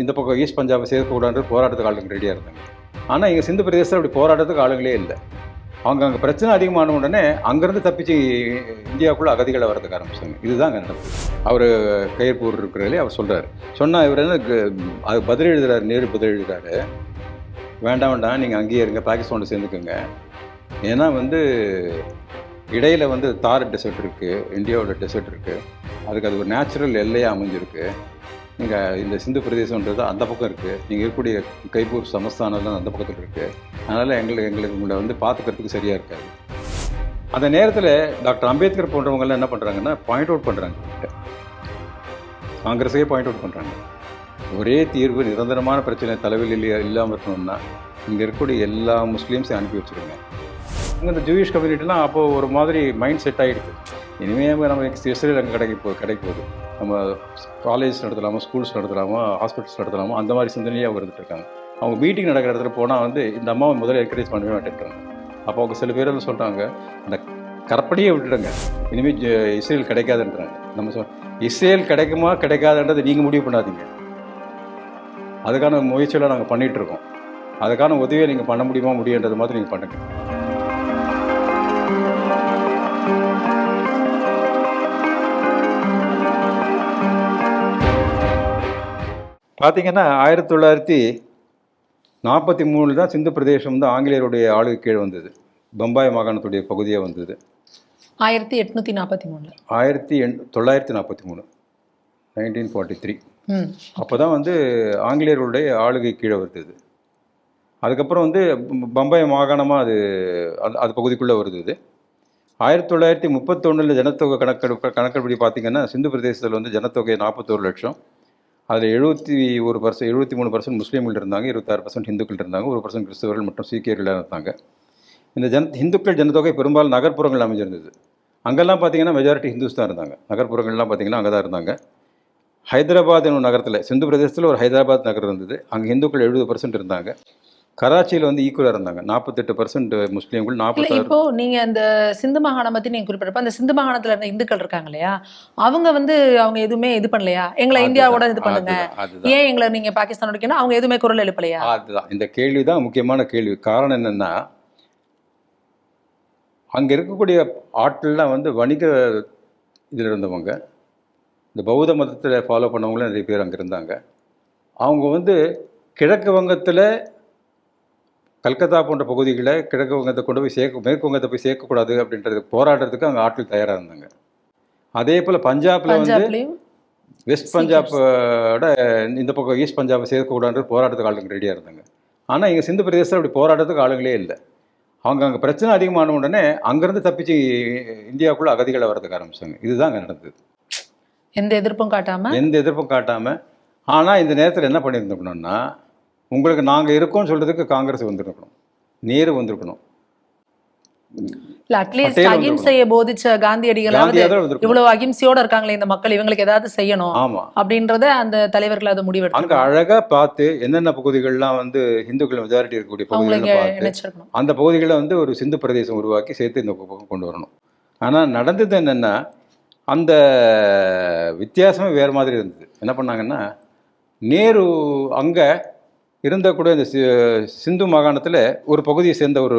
இந்த பக்கம் ஈஸ்ட் பஞ்சாபை சேர்க்கக்கூடாது போராட்டத்துக்கு ஆளுங்க ரெடியாக இருந்தாங்க. ஆனால் இங்கே சிந்து பிரதேசத்தில் அப்படி போராட்டத்துக்கு ஆளுங்களே இல்லை. அவங்க அங்கே பிரச்சனை அதிகமான உடனே அங்கேருந்து தப்பிச்சு இந்தியாவுக்குள்ளே அகதிகளை வரதுக்கு ஆரம்பிச்சாங்க. இதுதான் அங்கே அவர் கயிர்பூர் இருக்கிறதுலே அவர் சொல்கிறார் சொன்னால் இவர் என்ன அது பதில் எழுதுறாரு நேரு பதில் எழுதுறாரு. வேண்டாம் வேண்டாம் நீங்கள் அங்கேயே இருங்க பாகிஸ்தானோட சேர்ந்துக்குங்க. ஏன்னா வந்து இடையில் வந்து தார் டெசர்ட் இருக்குது இந்தியாவோட டெசர்ட் இருக்குது அதுக்கு அது ஒரு நேச்சுரல் எல்லையாக அமைஞ்சிருக்கு. நீங்கள் இந்த சிந்து பிரதேசன்றது அந்த பக்கம் இருக்குது நீங்கள் இருக்கக்கூடிய கைப்பூர் சமஸ்தானம்லாம் அந்த பக்கத்தில் இருக்குது அதனால் எங்களுக்கு எங்களுக்கு உங்களை வந்து பார்த்துக்கிறதுக்கு சரியாக இருக்காது. அந்த நேரத்தில் டாக்டர் அம்பேத்கர் போன்றவங்கெல்லாம் என்ன பண்ணுறாங்கன்னா பாயிண்ட் அவுட் பண்ணுறாங்க காங்கிரஸே பாயிண்ட் அவுட் பண்ணுறாங்க ஒரே தீர்வு நிரந்தரமான பிரச்சனை தலைவலியில் இல்லாமல் இருக்கணும்னா இங்கே இருக்கக்கூடிய எல்லா முஸ்லீம்ஸையும் அனுப்பி வச்சுருங்க. இங்கே இந்த ஜூயிஷ் கம்யூனிட்டிலாம் அப்போது ஒரு மாதிரி மைண்ட் செட் ஆகிடுது இனிமேல் நம்ம இஸ்ரேல் அங்கே கிடைக்க போ கிடைக்க போகுது. நம்ம காலேஜ் நடத்தலாமா ஸ்கூல்ஸ் நடத்தலாமா ஹாஸ்பிட்டல்ஸ் நடத்தலாமா அந்த மாதிரி சிந்தனையாக இருந்துட்டு இருக்காங்க அவங்க மீட்டிங் நடக்கிற இடத்துல போனால் வந்து இந்த அம்மாவை முதல்ல என்கரேஜ் பண்ணவே மாட்டேன்றாங்க. அப்போ அவங்க சில பேர் வந்து சொல்கிறாங்க அந்த கற்பனையே விட்டுடுங்க. இனிமேல் இஸ்ரேல் கிடைக்காதுன்றாங்க. நம்ம சொல் இஸ்ரேல் கிடைக்குமா கிடைக்காதுன்றதை நீங்கள் முடிவு பண்ணாதீங்க. அதுக்கான முயற்சியெல்லாம் நாங்கள் பண்ணிகிட்ருக்கோம் அதுக்கான உதவியை நீங்கள் பண்ண முடியுமா முடியுன்றது மாதிரி நீங்கள் பண்ணுங்கள் பார்த்தீங்கன்னா ஆயிரத்தி தொள்ளாயிரத்தி நாற்பத்தி மூணில் தான் சிந்து பிரதேசம் வந்து ஆங்கிலேயருடைய ஆளுகை கீழ் வந்தது. பம்பாய் மாகாணத்துடைய பகுதியாக வந்தது. ஆயிரத்தி எட்நூத்தி நாற்பத்தி மூணுல. ஆயிரத்தி எண் தொள்ளாயிரத்தி நாற்பத்தி மூணு. Nineteen forty three. அப்போ தான் வந்து ஆங்கிலேயர்களுடைய ஆளுகை கீழே வருது அதுக்கப்புறம் வந்து பம்பாய் மாகாணமாக அது அது அது பகுதிக்குள்ளே வருது. இது ஆயிரத்தி தொள்ளாயிரத்தி முப்பத்தொன்னில் ஜனத்தொகை கணக்கெடுப்பு கணக்கெடுப்படி பார்த்தீங்கன்னா சிந்து பிரதேசத்தில் வந்து ஜனத்தொகை நாற்பத்தோரு லட்சம் அதில் எழுபத்தி ஒரு பர்சன்ட் எழுபத்தி மூணு பர்சன்ட் முஸ்லீம்கள் இருந்தாங்க இருபத்தாறு பர்சன்ட் இந்துக்கள் இருந்தாங்க ஒரு பர்சன்ட் கிறிஸ்தவர்கள் மற்றும் சீக்கியர்கள் இருந்தாங்க. இந்த ஜன் இந்துக்கள் ஜனத்தொகை பெரும்பாலும் நகர்ப்புறங்கள் அமைஞ்சிருந்தது. அங்கெல்லாம் பார்த்தீங்கன்னா மெஜாரிட்டி ஹிந்துஸ் தான் இருந்தாங்க. நகர்ப்புறங்கள்லாம் பார்த்தீங்கன்னா அங்கே தான் இருந்தாங்க. ஹைதராபாத் என்னும் நகரத்தில் சிந்து பிரதேசத்தில் ஒரு ஹைதராபாத் நகர் இருந்தது. அங்கே இந்துக்கள் எழுபது பர்சன்ட் இருந்தாங்க. கராச்சியில் வந்து ஈக்குவலாக இருந்தாங்க. நாற்பத்தெட்டு பர்சன்ட் முஸ்லீம்கள் நாற்பத்தாறு இப்போ நீங்க அந்த சிந்து மாகாணம் பத்தி நீங்க குறிப்பிட்டப்ப அந்த சிந்து மாகாணத்துல இருந்த இந்துக்கள் இருக்காங்க இல்லையா? அவங்க வந்து அவங்க எதுவுமே இது பண்ணலையா? எங்களை இந்தியாவோட இது பண்ணுங்க. ஏன் எங்களை நீங்க பாகிஸ்தானோட அவங்க எதுவுமே குரல் எழுப்பலையா? அதுதான். இந்த கேள்வி தான் முக்கியமான கேள்வி. காரணம் என்னென்னா அங்கே இருக்கக்கூடிய ஆட்கள்லாம் வந்து வணிக இதில் இருந்தவங்க. இந்த பௌத்த மதத்தில் ஃபாலோ பண்ணவங்களும் நிறைய பேர் அங்கே இருந்தாங்க. அவங்க வந்து கிழக்கு வங்கத்தில் கல்கத்தா போன்ற பகுதிகளை கிழக்கு வங்கத்தை கொண்டு போய் சேர்க்க மேற்கு வங்கத்தை போய் சேர்க்கக்கூடாது அப்படின்றது போராடுறதுக்கு அங்கே ஆட்கள் தயாராக இருந்தாங்க. அதே போல் பஞ்சாப்ல வந்து வெஸ்ட் பஞ்சாப்போட இந்த பக்கம் ஈஸ்ட் பஞ்சாப் சேர்க்கக்கூடாது போராட்டத்துக்கு ஆளுங்க ரெடியாக இருந்தாங்க. ஆனால் இங்கே சிந்து பிரதேசத்தில் அப்படி போராட்டத்துக்கு ஆளுங்களே இல்லை. அவங்க அங்கே பிரச்சனை அதிகமான உடனே அங்கேருந்து தப்பிச்சு இந்தியாவுக்குள்ளே அகதிகளை வரதுக்கு ஆரம்பிச்சாங்க. இதுதான் அங்கே நடந்தது. எந்த எதிர்ப்பும் காட்டாம? எந்த எதிர்ப்பும் காட்டாமல் ஆனால் இந்த நேரத்தில் என்ன பண்ணியிருந்துக்கணும்னா உங்களுக்கு நாங்கள் இருக்கோம்னு சொல்கிறதுக்கு காங்கிரஸ் வந்திருக்கணும். நேரு வந்திருக்கணும். இல்ல அட்லீஸ்ட் அகிம்சையை போதிச்ச காந்தியடிகளாவது இவ்வளவு அகிம்சையோட இருக்காங்களே இந்த மக்கள் இவங்களுக்கு ஏதாவது செய்யணும் ஆமாம் அப்படின்றத அந்த தலைவர்கள் அதை அங்கே முடிவெடுத்து அழகாக பார்த்து என்னென்ன பகுதிகள்லாம் வந்து இந்துக்கள் மெஜாரிட்டி இருக்கக்கூடிய பகுதிகளை அந்த பகுதிகளை வந்து ஒரு சிந்து பிரதேசம் உருவாக்கி சேர்த்து இந்த பக்கம் கொண்டு வரணும். ஆனால் நடந்தது என்னென்னா அந்த வித்தியாசமே வேறு மாதிரி இருந்தது. என்ன பண்ணாங்கன்னா நேரு அங்கே இருந்த கூட இந்த சிந்து மாகாணத்தில் ஒரு பகுதியை சேர்ந்த ஒரு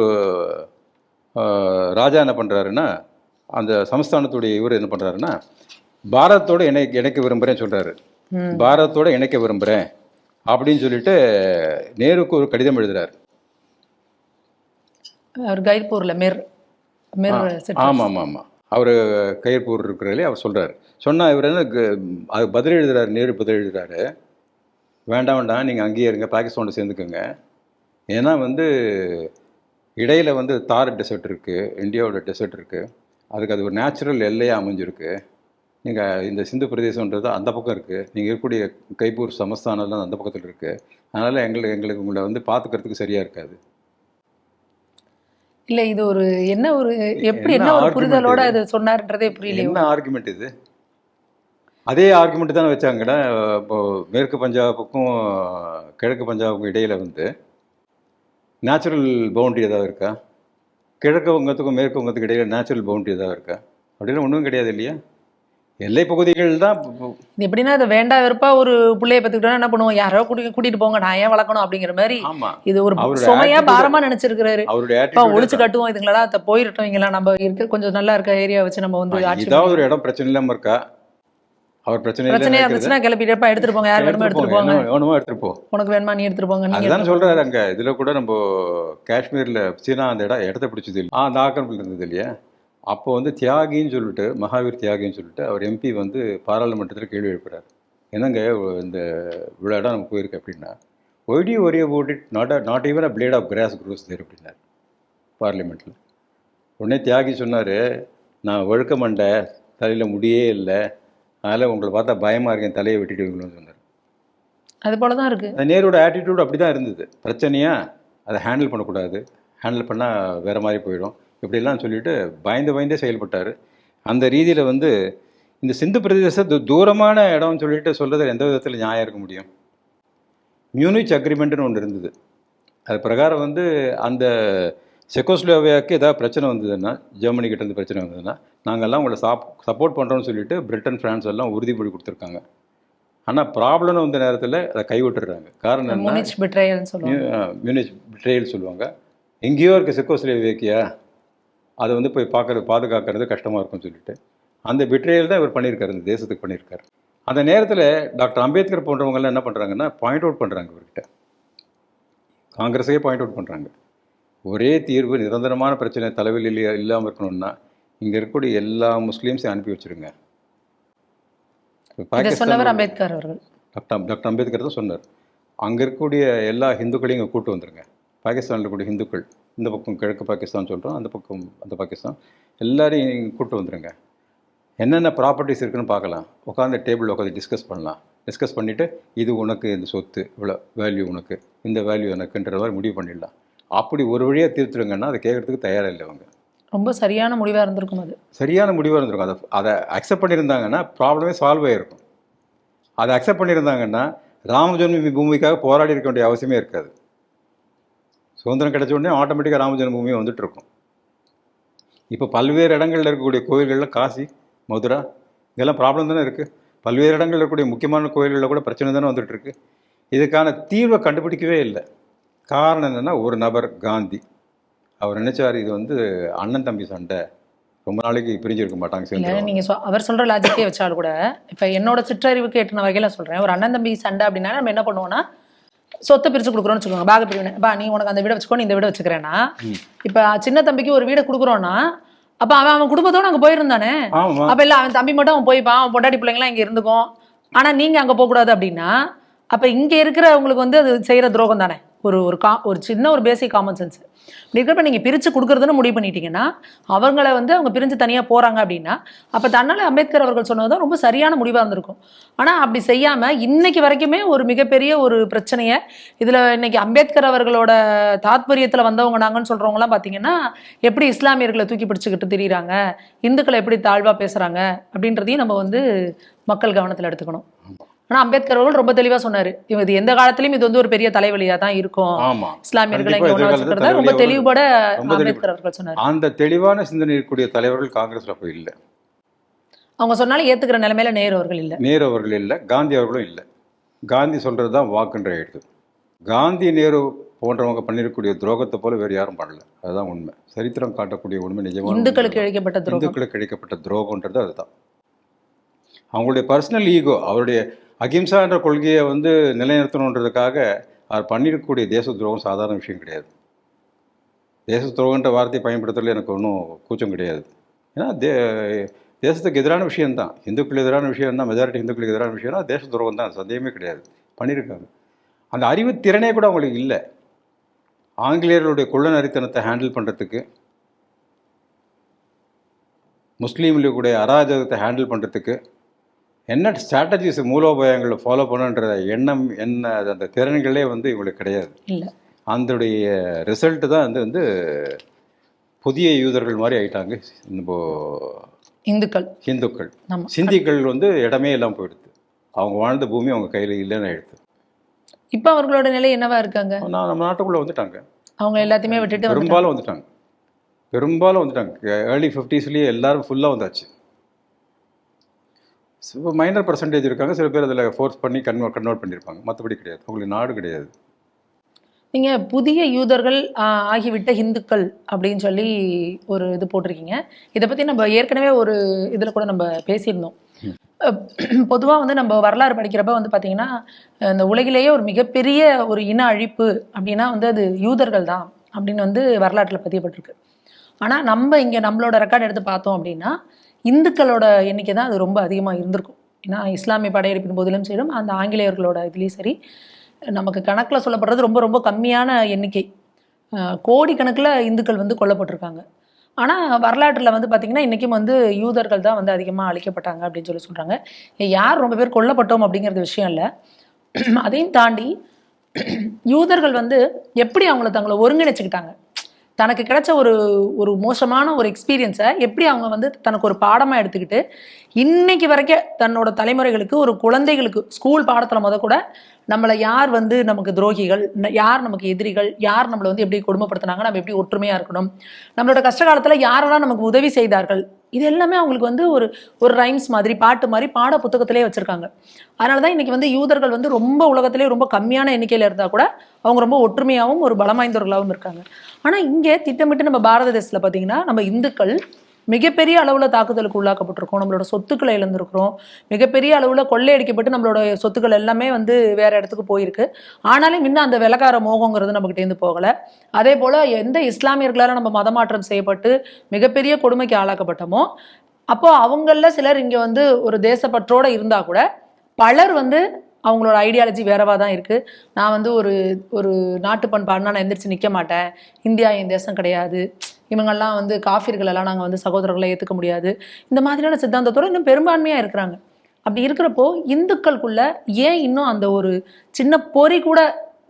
ராஜா என்ன பண்ணுறாருன்னா அந்த சமஸ்தானத்துடைய இவர் என்ன பண்ணுறாருன்னா பாரதத்தோட இணை இணைக்க விரும்புகிறேன்னு சொல்கிறாரு ம். பாரதத்தோட இணைக்க விரும்புகிறேன் அப்படின்னு சொல்லிட்டு நேருக்கு ஒரு கடிதம் எழுதுறாரு. அவர் கைர்பூர்ல மிர் மிர். ஆமாம் ஆமாம் ஆமாம் அவர் கயிர்பூர் இருக்கிறதுலே அவர் சொல்கிறார் சொன்னால் இவர் என்ன அது பதில் எழுதுறாரு நேரு பதில் எழுதுறாரு. வேண்டாம் வேண்டாம் நீங்கள் அங்கேயே இருங்க பாகிஸ்தானோட சேர்ந்துக்குங்க. ஏன்னா வந்து இடையில வந்து தார் டெசர்ட் இருக்குது இந்தியாவோட டெசர்ட் இருக்குது அதுக்கு அது ஒரு நேச்சுரல் எல்லையாக அமைஞ்சிருக்கு. நீங்கள் இந்த சிந்து பிரதேசன்றது அந்த பக்கம் இருக்குது நீங்கள் இருக்கக்கூடிய கைப்பூர் சமஸ்தானம்லாம் அந்த பக்கத்தில் இருக்குது அதனால் எங்களுக்கு எங்களுக்கு உங்களை வந்து பார்த்துக்கிறதுக்கு சரியாக இருக்காது. இல்ல இது ஒரு என்ன ஒரு எப்படி என்ன ஒரு புரிதலோட? இது? சொன்னார்ன்றதே புரியலையே என்ன ஆர்குமெண்ட் இது? அதே ஆர்குமெண்ட் தானே வச்சாங்கடா இப்போ மேற்கு பஞ்சாபுக்கும் கிழக்கு பஞ்சாபுக்கும் இடையில வந்து நேச்சுரல் பவுண்டரி ஏதாவது இருக்கா? கிழக்கு வங்கத்துக்கும் மேற்கு வங்கத்துக்கு இடையில நேச்சுரல் பவுண்டரி ஏதாவது இருக்கா? அப்படிலாம் ஒன்றும் கிடையாது இல்லையா? எல்லை பகுதிகள் தான் எப்படின்னா இது வேண்டா வெறுப்பா ஒரு பிள்ளைய பத்துக்கிட்டோம்னா என்ன பண்ணுவோம்? யாரோ கூட்டி கூட்டிட்டு போங்க நான் ஏன் வளர்க்கணும் அப்படிங்கிற மாதிரி இது ஒரு சுமையா பாரமா நினைச்சிருக்கிறாரு. அவருடைய ஒழிச்சு. கட்டுவோம் இதுங்களா அத போயிட்டோம் இவங்கெல்லாம் நம்ம இருக்க கொஞ்சம் நல்லா இருக்க ஏரியா வச்சு நம்ம வந்து ஏதாவது ஒரு இடம் பிரச்சனை இல்லாம இருக்கா? அவர் பிரச்சனை பிரச்சனையா இருந்துச்சுன்னா கிளப்பிட்டப்பா எடுத்துட்டு போங்க யார் வேணுமோ எடுத்துட்டு போங்க. வேணுமோ எடுத்துட்டு போ. உனக்கு வேணுமா நீ எடுத்துட்டு போங்க அதுதான் சொல்றாரு அங்க. இதுல கூட நம்ம காஷ்மீர்ல சீனா அந்த இடம் இடத்த பிடிச்சது இல்லை. ஆ அந்த ஆக்கிரமிப்பில் இருந்தது இல்லையா? அப்போ வந்து தியாகின்னு சொல்லிட்டு மகாவீர் தியாகின்னு சொல்லிட்டு அவர் எம்பி வந்து பாராளுமன்றத்தில் கேள்வி எழுப்புறாரு. என்னங்க இந்த இவ்வளோ இடம் நம்ம போயிருக்கு அப்படின்னா why the worry about it not not even a blade of grass grows there அப்படின்னார் பார்லிமெண்ட்டில் உடனே தியாகி சொன்னார் நான் ஒழுக்க மண்டை தலையில் முடியே இல்லை. அதனால் உங்களை பார்த்தா பயமாக இருக்கேன் தலையை வெட்டிடுவீங்களோன்னு சொன்னார். அது போலதான் இருக்கு. அந்த நேரோட ஆட்டிடியூட் அப்படி தான் இருந்தது. பிரச்சனையா? அதை ஹேண்டில் பண்ணக்கூடாது. ஹேண்டில் பண்ணால் வேறு மாதிரி போயிடும். இப்படிலாம் சொல்லிட்டு பயந்து பயந்தே செயல்பட்டார். அந்த ரீதியில் வந்து இந்த சிந்து பிரதேச து- தூரமான இடம்னு சொல்லிட்டு சொல்கிறது எந்த விதத்தில் நியாயம் இருக்க முடியும்? மியூனிச் அக்ரிமெண்ட்னு ஒன்று இருந்தது. அது பிரகாரம் வந்து அந்த செக்கோஸ்லோவியாவுக்கு ஏதாவது பிரச்சனை வந்ததுன்னா ஜெர்மனி கிட்ட இருந்து பிரச்சனை வந்ததுன்னா நாங்கள்லாம் உங்களை சாப் சப்போர்ட் பண்ணுறோம்னு சொல்லிட்டு பிரிட்டன் ஃப்ரான்ஸ் எல்லாம் உறுதிமொழி கொடுத்துருக்காங்க. ஆனால் ப்ராப்ளம்னு வந்த நேரத்தில் அதை கைவிட்டுடுறாங்க. காரணம் என்ன? மியூனிச் ட்ரெயில் சொல்லுவாங்க. எங்கேயோ இருக்க செக்கோஸ்லேவியாக்கியா அதை வந்து போய் பார்க்கறது பாதுகாக்கிறது கஷ்டமாக இருக்கும்னு சொல்லிட்டு. அந்த பிட்ரேயல் தான் இவர் பண்ணியிருக்காரு இந்த தேசத்துக்கு பண்ணியிருக்காரு. அந்த நேரத்தில் டாக்டர் அம்பேத்கர் போன்றவங்கெல்லாம் என்ன பண்ணுறாங்கன்னா பாயிண்ட் அவுட் பண்ணுறாங்க இவர்கிட்ட. காங்கிரஸே பாயிண்ட் அவுட் பண்ணுறாங்க ஒரே தீர்வு நிரந்தரமான பிரச்சனை தலைவில் இல்லையா இல்லாமல் இருக்கணும்னா இங்கே இருக்கக்கூடிய எல்லா முஸ்லீம்ஸையும் அனுப்பி வச்சிருங்க. சொன்னவர் அம்பேத்கர் அவர்கள். டாக்டர் டாக்டர் அம்பேத்கர் தான் சொன்னார். அங்கே இருக்கக்கூடிய எல்லா ஹிந்துக்களையும் இங்கே கூட்டு வந்துருங்க. பாகிஸ்தானில் இருக்கக்கூடிய ஹிந்துக்கள் இந்த பக்கம் கிழக்கு பாகிஸ்தான் சொல்கிறோம் அந்த பக்கம் அந்த பாகிஸ்தான் எல்லாரையும் இங்கே கூட்டு வந்துருங்க. என்னென்ன ப்ராப்பர்ட்டிஸ் இருக்குன்னு பார்க்கலாம். உட்காந்து டேபிளில் உட்காந்து டிஸ்கஸ் பண்ணலாம். டிஸ்கஸ் பண்ணிவிட்டு இது உனக்கு இந்த சொத்து இவ்வளோ வேல்யூ உனக்கு இந்த வேல்யூ எனக்குன்ற மாதிரி முடிவு பண்ணிடலாம். அப்படி ஒரு வழியாக தீர்த்துடுங்கன்னா அதை கேட்குறதுக்கு தயாராக இல்லை அவங்க ரொம்ப சரியான முடிவா இருந்திருக்கும் அது. சரியான முடிவாக இருந்திருக்கும். அதை அதை அக்செப்ட் பண்ணியிருந்தாங்கன்னா ப்ராப்ளமே சால்வ் ஆகிருக்கும் அதை அக்செப்ட் பண்ணியிருந்தாங்கன்னா ராம ஜென்மபூமி பூமிக்காக போராடி இருக்க வேண்டிய அவசியமே இருக்காது. சுதந்திரம் கிடைச்ச உடனே ஆட்டோமேட்டிக்காக ராம ஜென்மபூமி வந்துட்டு இருக்கும் இப்போ பல்வேறு இடங்கள்ல இருக்கக்கூடிய கோயில்களில் காசி மதுரா இதெல்லாம் ப்ராப்ளம் தானே இருக்குது பல்வேறு இடங்கள்ல இருக்கக்கூடிய முக்கியமான கோயில்களில் கூட பிரச்சனை தானே வந்துட்டு இருக்கு இதுக்கான தீர்வை கண்டுபிடிக்கவே இல்லை. காரணம் என்னென்னா ஒரு நபர் காந்தி. அவர் நினைச்சார் இது வந்து அண்ணன் தம்பி சண்டை. ரொம்ப நாளைக்கு பிரிஞ்சிருக்க மாட்டாங்க சேர்ந்து நீங்க சொ- அவர் சொல்ற லாஜிக்கே வச்சாலும் கூட இப்ப என்னோட சிற்றறிவுக்கு எட்டின வகையில சொல்றேன். ஒரு அண்ணன் தம்பி சண்டை அப்படின்னா நம்ம என்ன பண்ணுவோம்னா சொத்தை பிரிச்சு கொடுக்குறோம்னு வச்சுக்கோங்க. பாக பிரிவினை. பா நீ உனக்கு அந்த வீடை வச்சுக்கோ நீ இந்த வீடை வச்சுக்கிறேன்னா. இப்ப சின்ன தம்பிக்கு ஒரு வீடை கொடுக்குறோம்னா அப்ப அவன் அவன் குடும்பத்தோட அங்க போயிருந்தானே அப்ப இல்ல அவன் தம்பி மட்டும் அவன் போய்ப்பான் அவன் பொண்டாட்டி பிள்ளைங்களாம் இங்க இருந்துக்கும். ஆனா நீங்க அங்க போக கூடாது அப்படின்னா அப்ப இங்க இருக்கிறவங்களுக்கு வந்து அது செய்யற துரோகம் தானே? ஒரு ஒரு கா ஒரு சின்ன ஒரு பேசிக் காமன் சென்ஸ் இப்படி இருக்கிறப்ப நீங்கள் பிரித்து கொடுக்குறதுன்னு முடிவு பண்ணிட்டீங்கன்னா அவங்கள வந்து அவங்க பிரிஞ்சு தனியாக போகிறாங்க அப்படின்னா அப்போ தன்னால் அம்பேத்கர் அவர்கள் சொன்னது தான் ரொம்ப சரியான முடிவாக இருந்திருக்கும். ஆனால் அப்படி செய்யாமல் இன்னைக்கு வரைக்குமே ஒரு மிகப்பெரிய ஒரு பிரச்சனையை இதில் இன்னைக்கு அம்பேத்கர் அவர்களோட தாத்பரியத்தில் வந்தவங்க நாங்கன்னு சொல்கிறவங்களாம் பார்த்தீங்கன்னா எப்படி இஸ்லாமியர்களை தூக்கி பிடிச்சிக்கிட்டு தெரியுறாங்க இந்துக்களை எப்படி தாழ்வாக பேசுகிறாங்க அப்படின்றதையும் நம்ம வந்து மக்கள் கவனத்தில் எடுத்துக்கணும். ஆனா அம்பேத்கர் அவர்கள் ரொம்ப தெளிவா சொன்னாரு. இது எந்த காலத்திலயும் இது வந்து ஒரு பெரிய தலைவலியா தான் இருக்கும். இஸ்லாமியர்களை ரொம்ப தெளிவுபட. அம்பேத்கர் அவர்கள் சொன்னாரு. அந்த தெளிவான சிந்தனை இருக்கக்கூடிய தலைவர்கள் காங்கிரஸ்ல போய் இல்லை. அவங்க சொன்னாலும் ஏத்துக்கிற நிலைமையில நேரு அவர்கள் இல்ல. நேரு அவர்கள் இல்லை காந்தி அவர்களும் இல்லை. காந்தி சொல்றது தான் வாக்குன்ற எழுத்து. காந்தி நேரு போன்றவங்க பண்ணிருக்கக்கூடிய துரோகத்தை போல வேறு யாரும் பண்ணல. அதுதான் உண்மை. சரித்திரம் காட்டக்கூடிய உண்மை நிஜமான இந்துக்களுக்கு. இழைக்கப்பட்ட துரோகம். இந்துக்களுக்கு கிடைக்கப்பட்ட துரோகம்ன்றது அதுதான். அவங்களுடைய பர்சனல் ஈகோ அவருடைய அகிம்சா என்ற கொள்கையை வந்து நிலைநிறுத்தணுன்றதுக்காக அவர் பண்ணியிருக்கக்கூடிய தேச துரோகம் சாதாரண விஷயம் கிடையாது. தேச துரோகன்ற வார்த்தையை பயன்படுத்துறதுல எனக்கு ஒன்றும் கூச்சம் கிடையாது. ஏன்னா தே தேசத்துக்கு எதிரான விஷயந்தான் இந்துக்கள் எதிரான விஷயம் தான் மெஜாரிட்டி இந்துக்களுக்கு எதிரான விஷயம்னா தேச துரோகம் தான் சந்தேகமே கிடையாது. பண்ணியிருக்காங்க அந்த அறிவு திறனே கூட அவங்களுக்கு இல்லை. ஆங்கிலேயர்களுடைய கொள்ளநரித்தனத்தை ஹேண்டில் பண்ணுறதுக்கு முஸ்லீம்களுடைய அராஜகத்தை ஹேண்டில் பண்ணுறதுக்கு என்ன ஸ்ட்ராட்டஜிஸ் மூலோபாயங்களை ஃபாலோ பண்ணுன்ற எண்ணம் என்ன அந்த திறன்களே வந்து இவங்களுக்கு கிடையாது. இல்ல. அதனுடைய ரிசல்ட்டு தான் வந்து வந்து புதிய யூதர்கள் மாதிரி ஆயிட்டாங்க. இப்போ இந்துக்கள். ஹிந்துக்கள் ஆமா. சிந்திகள் வந்து இடமே இல்லாமல் போயிடுது. அவங்க வாழ்ந்த பூமி அவங்க கையில் இல்லைன்னு ஆயிடுது. இப்ப அவர்களோட நிலை என்னவா இருக்காங்க? நான் நம்ம நாட்டுக்குள்ளே வந்துட்டாங்க. அவங்க எல்லாத்தையுமே விட்டுட்டு. பெரும்பாலும் வந்துட்டாங்க. பெரும்பாலும் வந்துட்டாங்க. ஏர்லி ஃபிஃப்டிஸ்லேயே எல்லாரும் ஃபுல்லாக வந்தாச்சு. மைனர் பர்சன்டேஜ் இருக்காங்க சில பேர் அதில் ஃபோர்ஸ் பண்ணி கன்வெர்ட் கன்வெர்ட் பண்ணியிருப்பாங்க. மற்றபடி கிடையாது. உங்களுக்கு நாடு கிடையாது. நீங்க புதிய யூதர்கள் ஆகிவிட்ட இந்துக்கள் அப்படின்னு சொல்லி ஒரு இது போட்டிருக்கீங்க. இதை பத்தி நம்ம ஏற்கனவே ஒரு இதுல கூட நம்ம பேசியிருந்தோம். அஹ், பொதுவா வந்து நம்ம வரலாறு படிக்கிறப்ப வந்து பாத்தீங்கன்னா அஹ், இந்த உலகிலேயே ஒரு மிகப்பெரிய ஒரு இன அழிப்பு அப்படின்னா வந்து அது யூதர்கள் தான் அப்படின்னு வந்து வரலாற்றுல பதியப்பட்டிருக்கு. ஆனா நம்ம இங்க நம்மளோட ரெக்கார்ட் எடுத்து பார்த்தோம் அப்படின்னா இந்துக்களோட எண்ணிக்கை தான் அது ரொம்ப அதிகமாக இருந்திருக்கும். ஏன்னா இஸ்லாமிய படையெடுப்பின் போதிலும் சரி அந்த ஆங்கிலேயர்களோட இதுலேயும் சரி நமக்கு கணக்கில் சொல்லப்படுறது ரொம்ப ரொம்ப கம்மியான எண்ணிக்கை. கோடிக்கணக்கில் இந்துக்கள் வந்து கொல்லப்பட்டிருக்காங்க. ஆனால் வரலாற்றில் வந்து பார்த்திங்கன்னா இன்றைக்கும் வந்து யூதர்கள் தான் வந்து அதிகமாக அழிக்கப்பட்டாங்க அப்படின்னு சொல்லி சொல்கிறாங்க யார் ரொம்ப பேர் கொல்லப்பட்டோம் அப்படிங்கிறது விஷயம் இல்லை. அதையும் தாண்டி யூதர்கள் வந்து எப்படி அவங்கள தங்களை ஒருங்கிணைச்சிக்கிட்டாங்க? தனக்கு கிடைச்ச ஒரு ஒரு மோசமான ஒரு எக்ஸ்பீரியன்ஸை எப்படி அவங்க வந்து தனக்கு ஒரு பாடமாக எடுத்துக்கிட்டு இன்னைக்கு வரைக்கும் தன்னோட தலைமுறைகளுக்கு ஒரு குழந்தைகளுக்கு ஸ்கூல் பாடத்தில் முத கூட நம்மளை யார் வந்து நமக்கு துரோகிகள் யார் நமக்கு எதிரிகள் யார் நம்மளை வந்து எப்படி கொடுமைப்படுத்துனாங்க நம்ம எப்படி ஒற்றுமையாக இருக்கணும் நம்மளோட கஷ்ட காலத்தில் யாரெல்லாம் நமக்கு உதவி செய்தார்கள் இது எல்லாமே அவங்களுக்கு வந்து ஒரு ஒரு ரைம்ஸ் மாதிரி பாட்டு மாதிரி பாட புத்தகத்திலே வச்சுருக்காங்க. அதனால தான் இன்றைக்கி வந்து யூதர்கள் வந்து ரொம்ப உலகத்திலே ரொம்ப கம்மியான எண்ணிக்கையில் இருந்தால் கூட அவங்க ரொம்ப ஒற்றுமையாகவும் ஒரு பலமாய்ந்தவர்களாகவும் இருக்காங்க. ஆனால் இங்கே திட்டமிட்டு நம்ம பாரத தேசத்தில் பார்த்தீங்கன்னா நம்ம இந்துக்கள் மிகப்பெரிய அளவில் தாக்குதலுக்கு உள்ளாக்கப்பட்டிருக்கோம். நம்மளோட சொத்துக்களை இழந்திருக்கிறோம். மிகப்பெரிய அளவில் கொள்ளையடிக்கப்பட்டு நம்மளோட சொத்துக்கள் எல்லாமே வந்து வேற இடத்துக்கு போயிருக்கு. ஆனாலும் இன்னும் அந்த விலகார மோகங்கிறது நம்மகிட்டேருந்து போகலை. அதே போல் எந்த இஸ்லாமியர்களால் நம்ம மதமாற்றம் செய்யப்பட்டு மிகப்பெரிய கொடுமைக்கு ஆளாக்கப்பட்டோமோ அப்போது அவங்களில் சிலர் இங்கே வந்து ஒரு தேசப்பற்றோடு இருந்தால் கூட பலர் வந்து அவங்களோட ஐடியாலஜி வேறவா தான் இருக்குது நான் வந்து ஒரு ஒரு நாட்டு பண்பாடுனா நான் எந்திரிச்சு நிற்க மாட்டேன். இந்தியா என் தேசம் கிடையாது. இவங்கெல்லாம் வந்து காஃபிர்களெல்லாம் நாங்கள் வந்து சகோதரர்களை ஏற்றுக்க முடியாது. இந்த மாதிரியான சித்தாந்தத்தோட இன்னும் பெரும்பான்மையாக இருக்கிறாங்க. அப்படி இருக்கிறப்போ இந்துக்களுக்குள்ள ஏன் இன்னும் அந்த ஒரு சின்ன பொறி கூட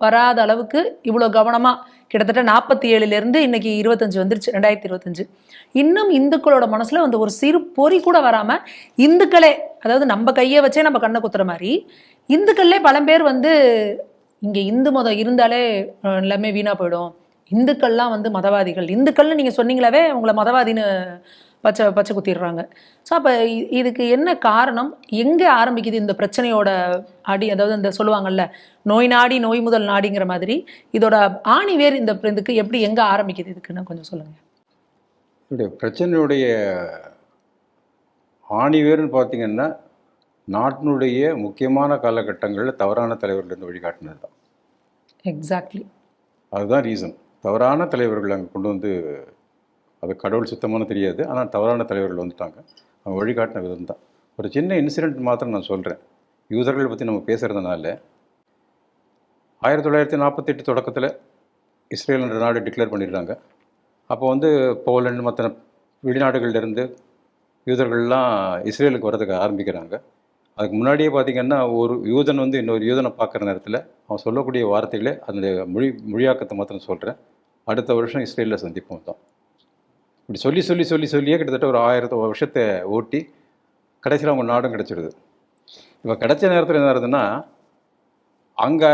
வராத அளவுக்கு இவ்வளோ கவனமாக கிட்டத்தட்ட நாற்பத்தி ஏழுலேருந்து இன்னைக்கு இருபத்தஞ்சு வந்துருச்சு ரெண்டாயிரத்தி இருபத்தஞ்சு. இன்னும் இந்துக்களோட மனசில் வந்து ஒரு சிறு பொறி கூட வராமல் இந்துக்களே அதாவது நம்ம கையை வச்சே நம்ம கண்ணை குத்துற மாதிரி இந்துக்கள்லே பல பேர் வந்து இங்கே இந்து மதம் இருந்தாலே எல்லாமே வீணாக போயிடும். இந்துக்கள்லாம் வந்து மதவாதிகள். இந்துக்கள்னு நீங்கள் சொன்னீங்களாவே உங்களை மதவாதின்னு பச்சை பச்சை குத்திடுறாங்க. ஸோ அப்போ இதுக்கு என்ன காரணம்? எங்கே ஆரம்பிக்குது இந்த பிரச்சனையோட அடி? அதாவது இந்த சொல்லுவாங்கல்ல நோய் நாடி நோய் முதல் நாடிங்கிற மாதிரி. இதோட ஆணி வேர் இந்த இதுக்கு எப்படி எங்கே ஆரம்பிக்குது? இதுக்குன்னு கொஞ்சம் சொல்லுங்கள் இதோடைய பிரச்சனையுடைய ஆணிவேர்னு பார்த்தீங்கன்னா நாட்டினுடைய முக்கியமான காலகட்டங்களில் தவறான தலைவர்லேருந்து வழிகாட்டினது தான் எக்ஸாக்ட்லி அதுதான் ரீசன் தவறான தலைவர்கள் அங்கே கொண்டு வந்து அது கடவுள் சுத்தமான தெரியாது. ஆனால் தவறான தலைவர்கள் வந்துட்டாங்க. அவங்க வழிகாட்டின விதம் தான் ஒரு சின்ன இன்சிடென்ட் மாத்திரம் நான் சொல்கிறேன் யூதர்களை பற்றி நம்ம பேசுகிறதுனால ஆயிரத்தி தொள்ளாயிரத்தி நாற்பத்தெட்டு தொடக்கத்தில் இஸ்ரேல் என்ற நாடு டிக்ளேர் பண்ணிடுறாங்க. அப்போ வந்து போலந்து மற்ற வெளிநாடுகள்லேருந்து யூதர்கள்லாம் இஸ்ரேலுக்கு வரதுக்கு ஆரம்பிக்கிறாங்க. அதுக்கு முன்னாடியே பார்த்தீங்கன்னா ஒரு யூதன் வந்து இன்னொரு யூதனை பார்க்குற நேரத்தில் அவன் சொல்லக்கூடிய வார்த்தைகளே அந்த மொழி மொழியாக்கத்தை மாத்திரம் சொல்கிறேன் அடுத்த வருஷம் இஸ்ரேலில் சந்திப்போம் தான் இப்படி சொல்லி சொல்லி சொல்லி சொல்லியே கிட்டத்தட்ட ஒரு ஆயிரத்து வருஷத்தை ஓட்டி கடைசியில் அவங்க நாடும் கிடச்சிடுது இப்போ கிடைச்ச நேரத்தில் என்ன ஆகுதுன்னா அங்கே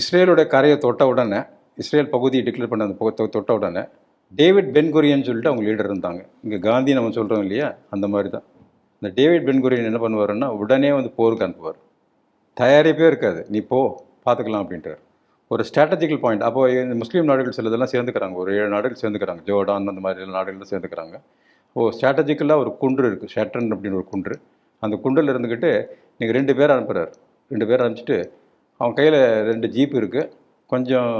இஸ்ரேலுடைய கரையை தொட்ட உடனே இஸ்ரேல் பகுதியை டிக்ளேர் பண்ண அந்த தொட்ட உடனே டேவிட் பென்குரியன் சொல்லிட்டு அவங்க லீடர் இருந்தாங்க. இங்கே காந்தி நம்ம சொல்கிறோம் இல்லையா? அந்த மாதிரி தான் இந்த டேவிட் பென்குரியன் என்ன பண்ணுவாருன்னா உடனே வந்து போருக்கு அனுப்புவார் தயாரிப்பே இருக்காது. நீ போ பார்த்துக்கலாம் அப்படின்றார். ஒரு ஸ்ட்ராட்டஜிக்கல் பாயிண்ட் அப்போ இந்த முஸ்லீம் நாடுகள் சிலதெல்லாம் சேர்ந்துக்கிறாங்க. ஒரு ஏழு நாடுகள் சேர்ந்துக்கிறாங்க. ஜோர்டான் அந்த மாதிரி நாடுகள்லாம் சேர்ந்துக்கிறாங்க. ஓ ஸ்ட்ராட்டஜிக்கலாக ஒரு குன்று இருக்குது ஷட்ரன் அப்படின்னு ஒரு குன்று. அந்த குன்றில் இருந்துக்கிட்டு நீங்கள் ரெண்டு பேர் அனுப்புகிறார் ரெண்டு பேர் அனுப்பிச்சிட்டு அவன் கையில் ரெண்டு ஜீப் இருக்குது கொஞ்சம்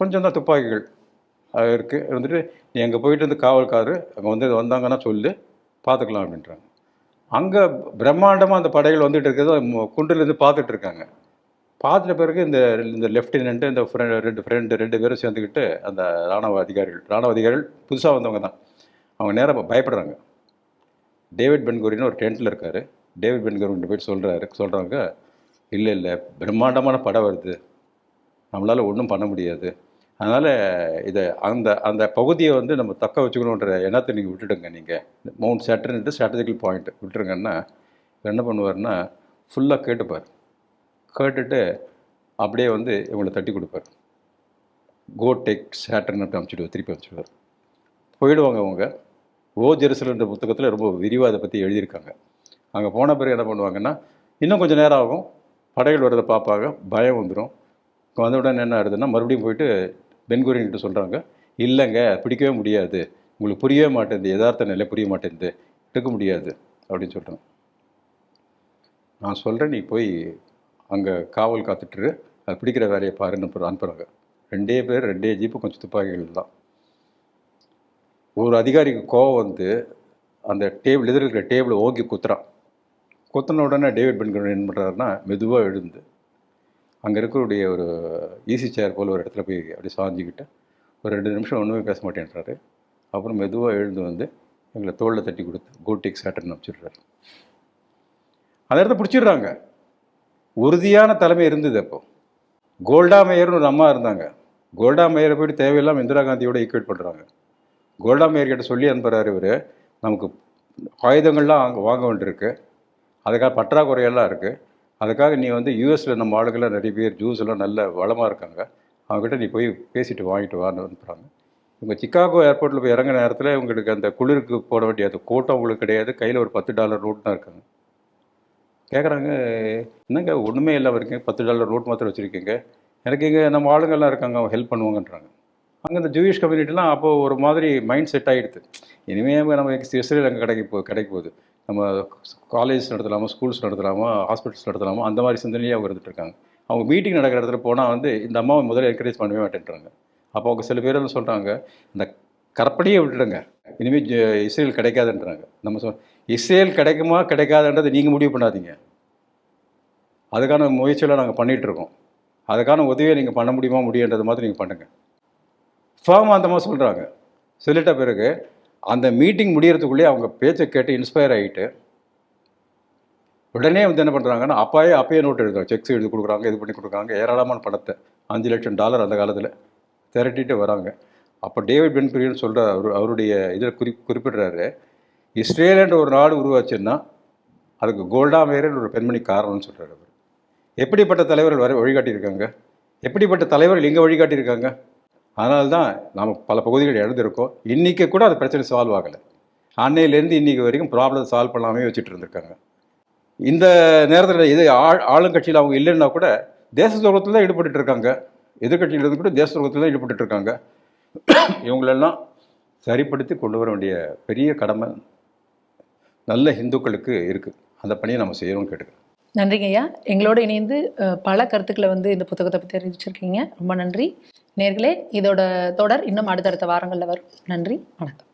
கொஞ்சம் தான் துப்பாக்கிகள் அது இருக்குது இருந்துட்டு நீ அங்கே போயிட்டு வந்து காவல்காரர் அங்கே வந்து வந்தாங்கன்னா சொல்லு பார்த்துக்கலாம் அப்படின்றாங்க. அங்கே பிரம்மாண்டமாக அந்த படைகள் வந்துட்டு இருக்கிறது மு- பார்த்துட்டு இருக்காங்க. பார்த்துட்ட பிறகு இந்த இந்த லெஃப்டினன்ட்டு இந்த ஃப்ரெண்ட் ரெண்டு ஃப்ரெண்டு ரெண்டு பேரும் சேர்ந்துக்கிட்டு அந்த ராணுவ அதிகாரிகள் ராணுவ அதிகாரிகள் புதுசாக வந்தவங்க தான். அவங்க நேராக பயப்படுறாங்க. டேவிட் பென்குரின்னு ஒரு டென்ட்டில் இருக்கார். டேவிட் பென்குரின் போய் சொல்கிறாரு சொல்கிறாங்க இல்லை இல்லை பிரம்மாண்டமான படம் வருது. நம்மளால் ஒன்றும் பண்ண முடியாது. அதனால் இதை அந்த அந்த பகுதியை வந்து நம்ம தக்க வச்சுக்கணுன்ற எண்ணத்தை நீங்கள் விட்டுடுங்க நீங்கள் மவுண்ட் சேட்டர்ன்ட்டு ஸ்ட்ராட்டஜிக்கல் பாயிண்ட் விட்டுருங்கன்னா என்ன பண்ணுவார்னா ஃபுல்லாக கேட்டுப்பார். கேட்டுட்டு அப்படியே வந்து இவங்களை தட்டி கொடுப்பார். கோ டேக் சேட்டர்ன் அப்படி அனுப்பிச்சிடுவார் திருப்பி அனுப்பிச்சிடுவார் போயிடுவாங்க அவங்க. ஓ ஜெருசலன்ற புத்தகத்தில் ரொம்ப விரிவாக அதை பற்றி எழுதியிருக்காங்க. அங்கே போன பிறகு என்ன பண்ணுவாங்கன்னா இன்னும் கொஞ்சம் நேரம் ஆகும். படைகள் வர்றதை பார்ப்பாங்க. பயம் வந்துடும் வந்த உடனே என்ன ஆகுதுன்னா மறுபடியும் போயிட்டு பென்குரியன்கிட்ட சொல்கிறாங்க இல்லைங்க பிடிக்கவே முடியாது. உங்களுக்கு புரியவே மாட்டேங்குது யதார்த்த நிலை புரிய மாட்டேங்குது. எடுக்க முடியாது அப்படின்னு சொல்கிறாங்க நான் சொல்கிறேன் நீ போய் அங்கே காவல் காத்துட்டுரு அது பிடிக்கிற வேலையை பாருன்னு அனுப்புகிறாங்க ரெண்டே பேர் ரெண்டே ஜீப்பு கொஞ்சம் துப்பாக்கிகள் தான். ஒரு அதிகாரிக்கு கோவம் வந்து அந்த டேபிள் எதிர்க்கிற இருக்கிற டேபிளை ஓங்கி குத்துறான். குத்தின உடனே டேவிட் பென்கன் என்ன பண்ணுறாருன்னா மெதுவாக எழுந்து அங்கே இருக்கக்கூடிய ஒரு ஈஸி சேர் போல் ஒரு இடத்துல போய் அப்படி சாஞ்சிக்கிட்டு ஒரு ரெண்டு நிமிஷம் ஒன்றுமே பேச மாட்டேன்றாரு. அப்புறம் மெதுவாக எழுந்து வந்து எங்களை தோளில் தட்டி கொடுத்து கோட்டிக் சேட்டர்னு அமைச்சிடுறாரு அந்த இடத்த பிடிச்சிடுறாங்க. உறுதியான தலைமை இருந்தது அப்போ. கோல்டா மேயர்னு ஒரு அம்மா இருந்தாங்க. கோல்டா மேயரை போயிட்டு தேவையில்லாமல் இந்திரா காந்தியோட ஈக்குவேட் பண்ணுறாங்க கோல்டா மேயர் கிட்ட சொல்லி அனுப்புகிறாரு இவர். நமக்கு ஆயுதங்கள்லாம் அங்கே வாங்க வேண்டியிருக்கு. அதுக்காக பற்றாக்குறையெல்லாம் இருக்குது அதுக்காக நீ வந்து யூஎஸில் நம்ம ஆளுங்கள்லாம் நிறைய பேர் ஜூஸ் எல்லாம் நல்ல வளமாக இருக்காங்க. அவங்ககிட்ட நீ போய் பேசிட்டு வாங்கிட்டு வான்னு அனுப்புகிறாங்க இவங்க சிக்காகோ ஏர்போர்ட்டில் போய் இறங்குற நேரத்தில் உங்களுக்கு அந்த குளிருக்கு போட வேண்டியது கோட்டம் உங்களுக்கு கிடையாது. கையில் ஒரு பத்து டாலர் நோட் தான் இருக்காங்க. கேட்குறாங்க என்னங்க ஒன்றுமே இல்லாமல் இருக்கீங்க. பத்து டாலர் நோட் மாத்திரம் வச்சுருக்கீங்க. எனக்கு இங்கே நம்ம ஆளுங்கள்லாம் இருக்காங்க. அவங்க ஹெல்ப் பண்ணுவாங்கன்றாங்க. அங்கே இந்த ஜூயிஷ் கம்யூனிட்டிலாம் அப்போது ஒரு மாதிரி மைண்ட் செட் ஆகிடுது இனிமேல் நம்ம இஸ்ரேல் அங்கே கிடைக்க போ கிடைக்க போகுது. நம்ம காலேஜ் நடத்தலாமா ஸ்கூல்ஸ் நடத்தலாமா ஹாஸ்பிட்டல்ஸ் நடத்தலாமா அந்த மாதிரி சிந்தனையே அவங்க இருந்துட்டு இருக்காங்க அவங்க மீட்டிங் நடக்கிற இடத்துல போனால் வந்து இந்த அம்மாவை முதல்ல என்கரேஜ் பண்ணவே மாட்டேன்றாங்க. அப்போ அவங்க சில பேர் என்ன சொல்கிறாங்க இந்த கற்பனையே விட்டுடுங்க. இனிமேல் இஸ்ரேல் கிடைக்காதுன்றாங்க. நம்ம சொல் இஸ்ரேல் கிடைக்குமா கிடைக்காதுன்றதை நீங்கள் முடிவு பண்ணாதீங்க. அதுக்கான முயற்சியெல்லாம் நாங்கள் பண்ணிகிட்ருக்கோம் அதுக்கான உதவியை நீங்கள் பண்ண முடியுமா முடியுன்றது மாதிரி நீங்கள் பண்ணுங்கள் ஃபார்ம் அந்த மாதிரி சொல்கிறாங்க சொல்லிட்ட பிறகு அந்த மீட்டிங் முடியறதுக்குள்ளேயே அவங்க பேச்சை கேட்டு இன்ஸ்பயர் ஆகிட்டு உடனே வந்து என்ன பண்ணுறாங்கன்னா அப்பாயே அப்பயே நோட் எழுதுறாங்க. செக்ஸ் எழுதி கொடுக்குறாங்க இது பண்ணி கொடுக்குறாங்க. ஏராளமான பணத்தை. அஞ்சு லட்சம் டாலர் அந்த காலத்தில் திரட்டிட்டு வராங்க. அப்போ டேவிட் பென்குரியன் சொல்கிற அவர் அவருடைய இதில் குறி குறிப்பிடுறாரு இஸ்ரேலன்ற ஒரு நாடு உருவாச்சுன்னா அதுக்கு கோல்டா மேரன் ஒரு பெண்மணி காரணம்னு சொல்கிறார் அவர். எப்படிப்பட்ட தலைவர்கள் வர வழிகாட்டியிருக்காங்க? எப்படிப்பட்ட தலைவர்கள் இங்கே வழிகாட்டியிருக்காங்க? அதனால தான் நாம் பல பகுதிகள் இழந்திருக்கோம் இன்றைக்கி கூட அது பிரச்சனை சால்வ் ஆகலை. அன்னையிலேருந்து இன்றைக்கி வரைக்கும் ப்ராப்ளம் சால்வ் பண்ணாமே வச்சுட்டு இருந்திருக்காங்க. இந்த நேரத்தில் இது ஆள் ஆளுங்கட்சியில் அவங்க இல்லைன்னா கூட தேச துரோகத்தில் தான் ஈடுபட்டு இருக்காங்க. எதிர்கட்சியில் இருந்து கூட தேச துரோகத்தில் தான் ஈடுபட்டு இருக்காங்க. இவங்களெல்லாம் சரிப்படுத்தி கொண்டு வர வேண்டிய பெரிய கடமை நல்ல இந்துக்களுக்கு இருக்குது அந்த பணியை நம்ம செய்யணும்னு கேட்டுக்கிறேன். நன்றிங்க ஐயா. எங்களோட இணைந்து பல கருத்துக்களை வந்து இந்த புத்தகத்தை பற்றி அறிவிச்சிருக்கீங்க ரொம்ப நன்றி. நேர்களே இதோட தொடர் இன்னும் அடுத்தடுத்த வாரங்களில் வரும். நன்றி வணக்கம்.